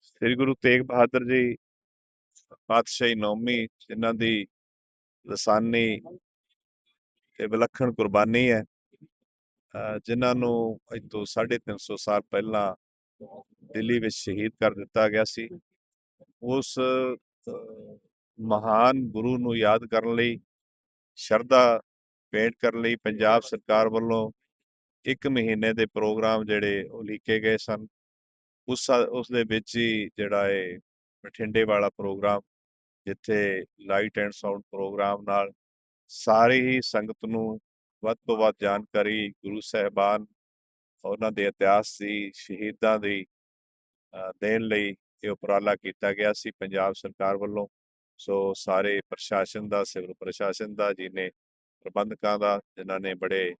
ਸ੍ਰੀ ਗੁਰੂ ਤੇਗ ਬਹਾਦਰ ਜੀ, ਪਾਤਸ਼ਾਹੀ ਨੌਮੀ, ਜਿਨ੍ਹਾਂ ਦੀ ਲਸਾਨੀ ਤੇ ਵਿਲੱਖਣ ਕੁਰਬਾਨੀ ਹੈ, ਅਹ ਜਿਨ੍ਹਾਂ ਨੂੰ ਅੱਜ ਤੋਂ 350 ਸਾਲ ਪਹਿਲਾਂ ਦਿੱਲੀ ਵਿੱਚ ਸ਼ਹੀਦ ਕਰ ਦਿੱਤਾ ਗਿਆ ਸੀ। ਉਸ ਮਹਾਨ ਗੁਰੂ ਨੂੰ ਯਾਦ ਕਰਨ ਲਈ, ਸ਼ਰਧਾ ਭੇਂਟ ਕਰਨ ਲਈ ਪੰਜਾਬ ਸਰਕਾਰ ਵੱਲੋਂ ਇੱਕ ਮਹੀਨੇ ਦੇ ਪ੍ਰੋਗਰਾਮ ਜਿਹੜੇ ਉਹ ਲਿਖੇ ਗਏ ਸਨ। ਉਸ ਉਸ ਦੇ ਵਿੱਚ ਹੀ ਜਿਹੜਾ ਹੈ ਬਠਿੰਡੇ ਵਾਲਾ ਪ੍ਰੋਗਰਾਮ, ਜਿੱਥੇ ਲਾਈਟ ਐਂਡ ਸਾਊਂਡ ਪ੍ਰੋਗਰਾਮ ਨਾਲ ਸਾਰੀ ਹੀ ਸੰਗਤ ਨੂੰ ਵੱਧ ਤੋਂ ਵੱਧ ਜਾਣਕਾਰੀ, ਗੁਰੂ ਸਾਹਿਬਾਨ ਉਹਨਾਂ ਦੇ ਇਤਿਹਾਸ ਦੀ, ਸ਼ਹੀਦਾਂ ਦੀ ਦੇਣ ਲਈ ਇਹ ਉਪਰਾਲਾ ਕੀਤਾ ਗਿਆ ਸੀ ਪੰਜਾਬ ਸਰਕਾਰ ਵੱਲੋਂ। ਸੋ ਸਾਰੇ ਪ੍ਰਸ਼ਾਸਨ ਦਾ, ਸਿਵਲ ਪ੍ਰਸ਼ਾਸਨ ਦਾ ਜੀ ਪ੍ਰਬੰਧਕਾਂ ਦਾ, ਜਿਨ੍ਹਾਂ ਨੇ ਬੜੇ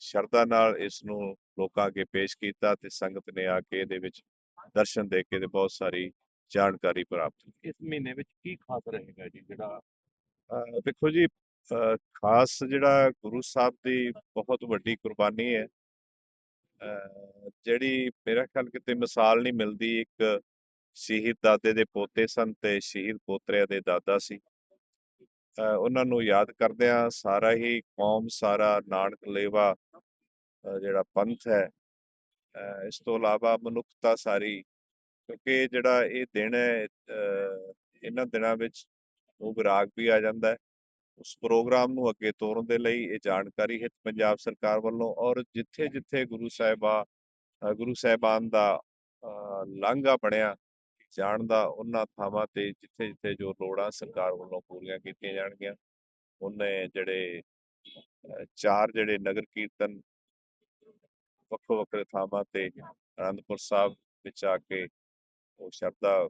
ਸ਼ਰਧਾ ਨਾਲ ਇਸ ਨੂੰ ਲੋਕਾਂ ਅੱਗੇ ਪੇਸ਼ ਕੀਤਾ ਤੇ ਸੰਗਤ ਨੇ ਆ ਕੇ ਇਹਦੇ ਵਿੱਚ ਦਰਸ਼ਨ ਦੇ ਕੇ ਤੇ ਬਹੁਤ ਸਾਰੀ ਜਾਣਕਾਰੀ ਪ੍ਰਾਪਤ ਕੀਤੀ। ਇਸ ਮਹੀਨੇ ਵਿੱਚ ਕੀ ਖਾਸ ਰਹੇਗਾ ਜੀ ਜਿਹੜਾ ਦੇਖੋ ਜੀ ਖਾਸ ਜਿਹੜਾ ਗੁਰੂ ਸਾਹਿਬ ਦੀ ਬਹੁਤ ਵੱਡੀ ਕੁਰਬਾਨੀ ਹੈ। ਜਿਹੜੀ ਮੇਰਾ ਖਿਆਲ ਕਿਤੇ ਮਿਸਾਲ ਨਹੀਂ ਮਿਲਦੀ ਇੱਕ ਸ਼ਹੀਦ ਦਾਦੇ ਦੇ ਪੋਤੇ ਸਨ ਤੇ ਸ਼ਹੀਦ ਪੋਤਰਿਆਂ ਦੇ ਦਾਦਾ ਸੀ। ਉਹਨਾਂ ਨੂੰ ਯਾਦ ਕਰਦਿਆਂ ਸਾਰਾ ਹੀ ਕੌਮ, ਸਾਰਾ ਨਾਨਕ ਲੇਵਾ ਜਿਹੜਾ ਪੰਥ ਹੈ ਇਸ ਤੋਂ ਇਲਾਵਾ ਮਨੁੱਖਤਾ ਸਾਰੀ, ਕਿਉਂਕਿ ਜਿਹੜਾ ਇਹ ਦਿਨ ਹੈ ਇਹਨਾਂ ਦਿਨਾਂ ਵਿੱਚ ਉਹ ਵਿਰਾਗ ਵੀ ਆ ਜਾਂਦਾ ਹੈ। ਉਸ ਪ੍ਰੋਗਰਾਮ ਨੂੰ ਅੱਗੇ ਤੋਰਨ ਦੇ ਲਈ ਇਹ ਜਾਣਕਾਰੀ ਹਿੱਤ ਪੰਜਾਬ ਸਰਕਾਰ ਵੱਲੋਂ ਔਰ ਜਿੱਥੇ ਜਿੱਥੇ ਗੁਰੂ ਸਾਹਿਬਾ ਗੁਰੂ ਸਾਹਿਬਾਨ ਦਾ ਲਾਂਘਾ ਬਣਿਆ ਜਾਣ ਦਾ ਉਹਨਾਂ ਥਾਵਾਂ ਤੇ ਜਿੱਥੇ ਜਿੱਥੇ ਜੋ ਲੋੜਾਂ ਸਰਕਾਰ ਵੱਲੋਂ ਪੂਰੀਆਂ ਕੀਤੀਆਂ ਜਾਣਗੀਆਂ, ਉਹਨੇ ਜਿਹੜੇ ਚਾਰ ਜਿਹੜੇ ਨਗਰ ਕੀਰਤਨ ਵੱਖੋ ਵੱਖਰੇ ਥਾਵਾਂ ਤੇ ਅਨੰਦਪੁਰ ਸਾਹਿਬ ਵਿੱਚ ਆ ਕੇ ਉਹ ਸ਼ਰਧਾ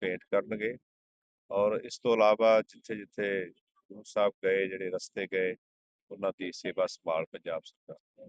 ਭੇਟ ਕਰਨਗੇ ਔਰ ਇਸ ਤੋਂ ਇਲਾਵਾ ਜਿੱਥੇ ਜਿੱਥੇ ਗੁਰੂ ਸਾਹਿਬ ਗਏ, ਜਿਹੜੇ ਰਸਤੇ ਗਏ, ਉਹਨਾਂ ਦੀ ਸੇਵਾ ਸੰਭਾਲ ਪੰਜਾਬ ਸਰਕਾਰ